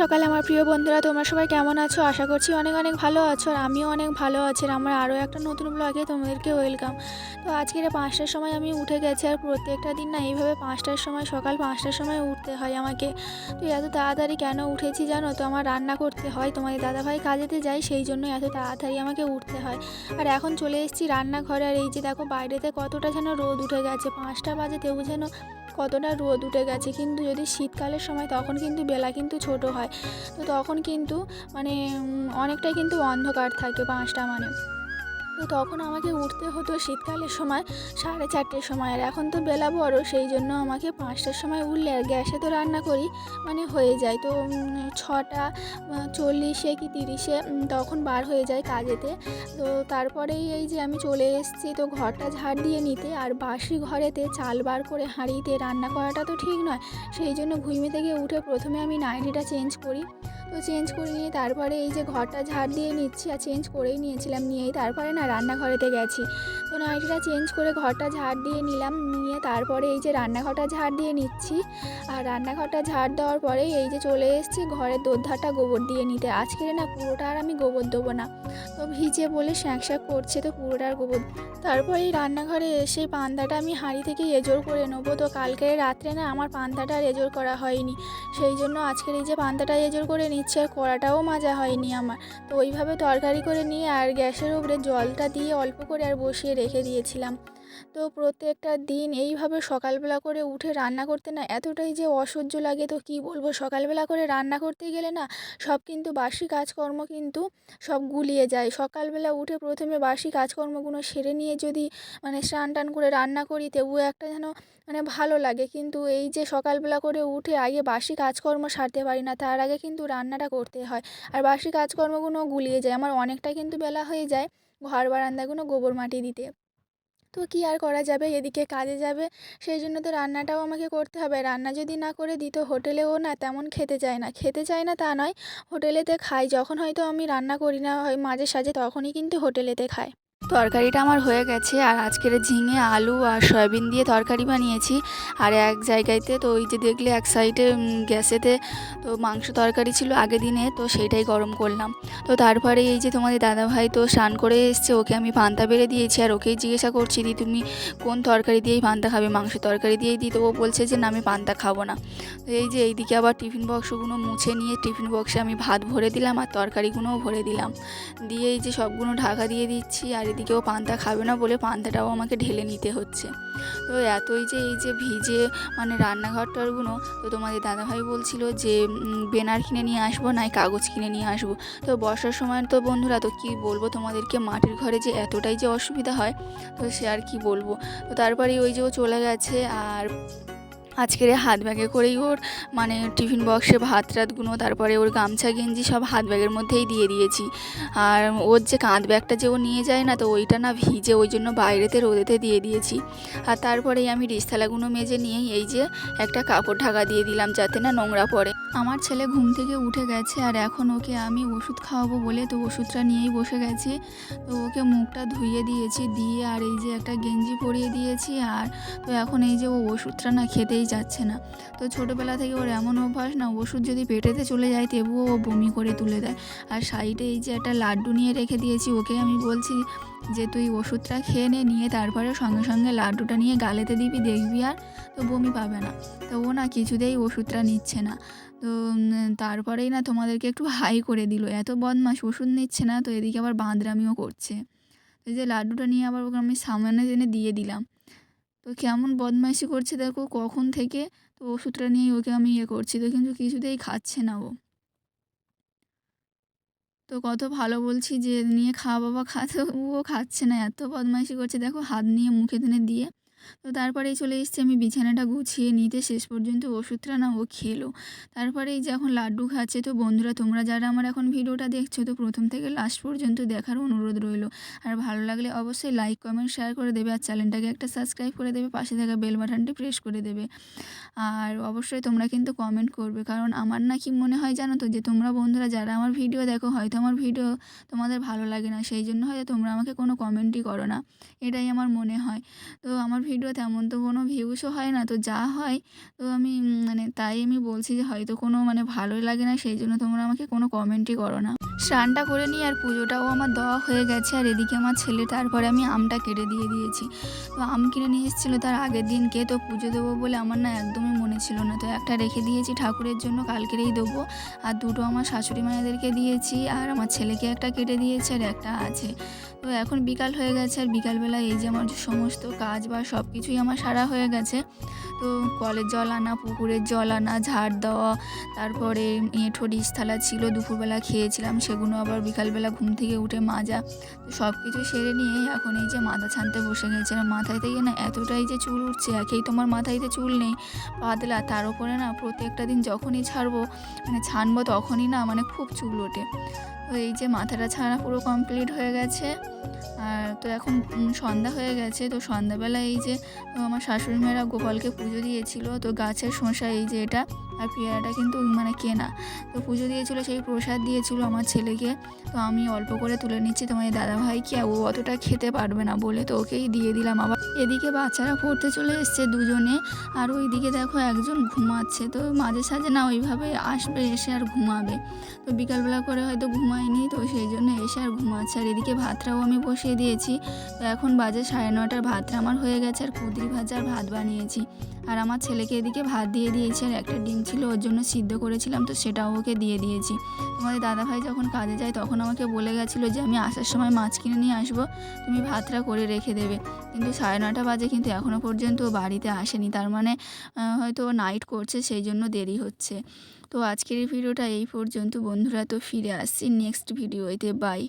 সকাল, আমার প্রিয় বন্ধুরা, তোমরা সবাই কেমন আছো? আশা করছি অনেক অনেক ভালো আছো আর আমিও অনেক ভালো আছি আর আমার আরও একটা নতুন ব্লগে তোমাদেরকে ওয়েলকাম তো আজকের পাঁচটার সময় আমি উঠে গেছি আর প্রত্যেকটা দিন না এইভাবে পাঁচটার সময়, সকাল পাঁচটার সময় উঠতে হয় আমাকে। তো এত তাড়াতাড়ি কেন উঠেছি জানো? তো আমার রান্না করতে হয়, তোমাদের দাদাভাই কাজেতে যায়, সেই জন্য এত তাড়াতাড়ি আমাকে উঠতে হয়। আর এখন চলে এসেছি রান্নাঘরে আর এই যে দেখো বাইরেতে কতটা যেন রোদ উঠে গেছে, পাঁচটা বাজে তেও যেন কতটা রোদ উঠে গেছে, কিন্তু যদি শীতকালের সময় তখন কিন্তু বেলা কিন্তু ছোট হয়। তো তখন কিন্তু মানে অনেকটাই কিন্তু অন্ধকার থাকে পাঁচটা মানে। তো তখন আমাকে উঠতে হতো শীতকালের সময়, সাড়ে চারটের সময়। আর এখন তো বেলা বড়, সেই জন্য আমাকে পাঁচটার সময় উঠলে আর গ্যাসে তো রান্না করি মানে হয়ে যায়। তো ছটা চল্লিশে কি তিরিশে তখন বার হয়ে যায় কাজেতে। তো তারপরেই এই যে আমি চলে এসেছি, তো ঘরটা ঝাড় দিয়ে নিতে, আর বাসি ঘরেতে চাল বার করে হাঁড়িতে রান্না করাটা তো ঠিক নয়, সেই জন্য ঘুমিয়ে থেকে উঠে প্রথমে আমি নাইটিটা চেঞ্জ করি। তো চেঞ্জ করে নিয়ে তারপরে এই যে ঘরটা ঝাড় দিয়ে নিচ্ছি আর চেঞ্জ করেই নিয়েছিলাম নিয়েই তারপরে না রান্নাঘরেতে গেছি। তো নাইটিটা চেঞ্জ করে ঘরটা ঝাড় দিয়ে নিলাম, নিয়ে তারপরে এই যে রান্নাঘরটা ঝাড় দিয়ে নিচ্ছি। আর রান্নাঘরটা ঝাড় দেওয়ার পরেই এই যে চলে এসেছি, ঘরের দোধারটা গোবর দিয়ে নিতে। আজকের না পুরোটা আর আমি গোবর দেবো না। তো ভিজে বলে শ্যাঁক শ্যাঁক করছে তো পুরোটা আর গোবর। তারপরে এই রান্নাঘরে এসে পান্তাটা আমি হাঁড়ি থেকে এজোর করে নেব। তো কালকে রাত্রে না আমার পান্তাটা আর এজোর করা হয়নি। সেই জন্য আজকের এই যে পান্তাটা এজোর করে নিচ্ছে আর কড়াটাও মাজা হয়নি আমার। তো ওইভাবে তরকারি করে নিয়ে আর গ্যাসের উপরে জলটা দিয়ে অল্প করে আর বসিয়ে রেখে দিয়েছিলাম। তো প্রত্যেকটা দিন এইভাবে সকালবেলা করে উঠে রান্না করতে না এতটাই যে অসহ্য লাগে, তো কি বলব? সকালবেলা করে রান্না করতে গেলে না সব কিন্তু বাসি কাজকর্ম কিন্তু সব গুলিয়ে যায়। সকালবেলা উঠে প্রথমে বাসি কাজকর্মগুলো সেরে নিয়ে যদি মানে স্নান টান করে রান্না করি, তবুও একটা যেন মানে ভালো লাগে। কিন্তু এই যে সকালবেলা করে উঠে আগে বাসি কাজকর্ম সারতে পারি না, তার আগে কিন্তু রান্নাটা করতে হয়। আর বাসি কাজকর্মগুলো গুলিয়ে যায়। আমার অনেকটা কিন্তু বেলা হয়ে যায় ঘর বারান্দাগুলো গোবর মাটি দিতে। তো কি আর করা যাবে? এদিকে কাজে যাবে। সেই জন্য তো রান্নাটাও আমাকে করতে হবে। রান্না যদি না করে দিত হোটেলেও না তেমন খেতে চায় না। খেতে চায় না তা নয়, হোটেলেতে খাই। যখন হয়তো আমি রান্না করি না, হয় মাঝে সাঝে তখনই কিন্তু হোটেলেতে খায়। তরকারিটা আমার হয়ে গেছে আর আজকের ঝিঙে, আলু আর সয়াবিন দিয়ে তরকারি বানিয়েছি। আর এক জায়গাতে তো ওই যে দেখলে এক সাইডে গ্যাসেতে তো মাংস তরকারি ছিল আগের দিনে, তো সেইটাই গরম করলাম। তো তারপরে এই যে তোমাদের দাদাভাই তো স্নান করে এসছে, ওকে আমি পান্তা বেড়ে দিয়েছি আর ওকেই জিজ্ঞাসা করছি দি, তুমি কোন তরকারি দিয়েই পান্তা খাবে? মাংস তরকারি দিয়েই দিই তো ও বলছে যে, না, আমি পান্তা খাব না। তো এই যে এইদিকে আবার টিফিন বক্সগুলো মুছে নিয়ে টিফিন বক্সে আমি ভাত ভরে দিলাম আর তরকারিগুলোও ভরে দিলাম। দিয়ে এই যে সবগুলো ঢাকা দিয়ে দিচ্ছি আর এদিকেও পান্তা খাবে না বলে পান্তাটাও আমাকে ঢেলে নিতে হচ্ছে। তো এতই যে এই যে ভিজে মানে রান্নাঘরটারগুলো তো তোমাদের দাদাভাই বলছিল যে বেনার কিনে নিয়ে আসব, নাই কাগজ কিনে নিয়ে আসব। তো বর্ষার সময় তো বন্ধুরা, তো কী বলব তোমাদেরকে, মাটির ঘরে যে এতটাই যে অসুবিধা হয়, তো সে আর কি বলব। তো তারপরে ওই যে ও চলে গেছে, আর আজকের হাত ব্যাগে করেই ওর মানে টিফিন বক্সে ভাত টাতগুলো তারপরে ওর গামছা, গেঞ্জি সব হাত ব্যাগের মধ্যেই দিয়ে দিয়েছি। আর ওর যে কাঁধ ব্যাগটা যে ও নিয়ে যায় না, তো ওইটা না ভিজে ওই জন্য বাইরেতে, রোদেতে দিয়ে দিয়েছি। আর তারপরেই আমি ডিসথালাগুলো মেজে নিয়েই এই যে একটা কাপড় ঢাকা দিয়ে দিলাম যাতে না নোংরা পড়ে। আমার ছেলে ঘুম থেকে উঠে গেছে আর এখন ওকে আমি ওষুধ খাওয়াবো বলে তো ওষুধটা নিয়েই বসে গেছি। তো ওকে মুখটা ধুইয়ে দিয়েছি, দিয়ে আর এই যে একটা গেঞ্জি পরিয়ে দিয়েছি আর তো এখন এই যে ও ওষুধটা না খেতেই যাচ্ছে না। তো ছোটোবেলা থেকে ওর এমন অভ্যাস না, ওষুধ যদি পেটেতে চলে যায় তবুও ও বমি করে তুলে দেয়। আর সাইডে এই যে একটা লাড্ডু নিয়ে রেখে দিয়েছি, ওকে আমি বলছি যে, তুই ওষুধটা খেয়ে নে, নিয়ে তারপরে সঙ্গে সঙ্গে লাড্ডুটা নিয়ে গালেতে দিবি, দেখবি আর তো বমি পাবে না। তো ও না কিছুতেই ওষুধটা নিচ্ছে না। তো তারপরেই না তোমাদেরকে একটু হাই করে দিল, এত বদমাস ওষুধ নিচ্ছে না। তো এদিকে আবার বাঁদরামিও করছে। এই যে লাড্ডুটা নিয়ে আবার ওকে আমি সামনে জেনে দিয়ে দিলাম। তো কেমন বদমাইশি করছে দেখো, কখন থেকে? তো ওষুধটা নিয়েই ওকে আমি ইয়ে করছি, তো কিন্তু কিছুতেই খাচ্ছে না ও। তো কত ভালো বলছি যে, নিয়ে খা বাবা খাতে ও খাচ্ছে না, এত বদমাইশি করছে। দেখো হাত নিয়ে মুখে দিনে দিয়ে তো তারপরেই চলে এসেছি আমি বিছানাটা গুছিয়ে নিতে। শেষ পর্যন্ত ওষুধটা না ও খেলো। তারপরে এই যে এখন লাড্ডু খাচ্ছে, তো বন্ধুরা তোমরা যারা আমার এখন ভিডিওটা দেখছ, তো প্রথম থেকে লাস্ট পর্যন্ত দেখার অনুরোধ রইল। আর ভালো লাগলে অবশ্যই লাইক কমেন্ট শেয়ার করে দেবে। আর চ্যানেলটাকে একটা সাবস্ক্রাইব করে দেবে। পাশে থাকা বেল বাটনটি প্রেস করে দেবে। আর অবশ্যই তোমরা কিন্তু কমেন্ট করবে। কারণ আমার না কি মনে হয় জানো তো যে, তোমরা বন্ধুরা যারা আমার ভিডিও দেখো, হয়তো আমার ভিডিও তোমাদের ভালো লাগে না। সেই জন্য হয়তো তোমরা আমাকে কোনো কমেন্টই করো না। এটাই আমার মনে হয়। তো আমার ভিডিও তেমন তো কোনো ভিউসও হয় না। তো যা হয়, তো আমি মানে তাই আমি বলছি যে হয়তো কোনো মানে ভালোই লাগে না, সেই জন্য তোমরা আমাকে কোনো কমেন্টই করো না। স্নানটা করে নিই আর পুজোটাও আমার দেওয়া হয়ে গেছে আর এদিকে আমার ছেলে তারপরে আমি আমটা কেটে দিয়ে দিয়েছি। তো আম কিনে নিয়ে এসেছিল তার আগের দিনকে, তো পুজো দেবো বলে আমার না একদমই মনে ছিল না। তো একটা রেখে দিয়েছি ঠাকুরের জন্য কালকেরেই দেবো। আর দুটো আমার শাশুড়ি মায়েদেরকে দিয়েছি আর আমার ছেলেকে একটা কেটে দিয়েছে আর একটা আছে। তো এখন বিকাল হয়ে গেছে আর বিকালবেলা এই যে আমার সমস্ত কাজ বা সব কিছুই আমার সারা হয়ে গেছে। তো কলের জল আনা, পুকুরের জল আনা, ঝাড় দেওয়া, তারপরে এঁঠো ডিশ থালা ছিল, দুপুরবেলা খেয়েছিলাম সেগুলো আবার বিকালবেলা ঘুম থেকে উঠে মাজা। তো সব কিছু সেরে নিয়ে এখন এই যে মাথা ছানতে বসে গেছে, আর মাথায় থেকে না এতটাই যে চুল উঠছে, একেই তোমার মাথায়তে চুল নেই, পাতলা। তার উপরে না প্রত্যেকটা দিন যখনই ছাড়বো মানে ছানবো তখনই না মানে খুব চুল ওঠে। তো এই যে মাথাটা ছাড়া পুরো কমপ্লিট হয়ে গেছে। আর তো এখন সন্ধ্যা হয়ে গেছে, তো সন্ধ্যাবেলা এই যে আমার শাশুড়ি মেয়েরা গোপালকে পুজো দিয়েছিল। তো গাছের শসা এই যে এটা আর পেয়ারাটা কিন্তু মানে কেনা। তো পুজো দিয়েছিল, সেই প্রসাদ দিয়েছিল আমার ছেলেকে। তো আমি অল্প করে তুলে নিচ্ছি তোমার দাদা ভাই কি ও অতটা খেতে পারবে না বলে তো ওকেই দিয়ে দিলাম আবার। এদিকে বাচ্চারা পড়তে চলে এসছে দুজনে আর ওইদিকে দেখো একজন ঘুমাচ্ছে। তো মাঝে সাঝে না ওইভাবে আসবে এসে আর ঘুমাবে। তো বিকালবেলা করে হয়তো ঘুমায়নি তো সেই জন্য এসে আর ঘুমাচ্ছে। আর এদিকে ভাতটাও আমি বসিয়ে দিয়েছি। তো এখন বাজে সাড়ে নটার ভাতটা আমার হয়ে গেছে আর কুদরি ভাজার ভাত বানিয়েছি। আর আমার ছেলেকে এদিকে ভাত দিয়ে দিয়েছি আর একটা ডিম ছিল, ওর জন্য সিদ্ধ করেছিলাম, তো সেটাও ওকে দিয়ে দিয়েছি। তোমাদের দাদাভাই যখন কাজে যায় তখন আমাকে বলে গেছিল যে, আমি আসার সময় মাছ কিনে নিয়ে আসব, তুমি ভাতটা করে রেখে দেবে। কিন্তু সাড়ে নটা বাজে কিন্তু এখনও পর্যন্ত ও বাড়িতে আসেনি, তার মানে হয়তো ও নাইট করছে, সেই জন্য দেরি হচ্ছে। তো আজকের ভিডিওটা এই পর্যন্ত, বন্ধুরা, তো ফিরে আসছি নেক্সট ভিডিওতে বাই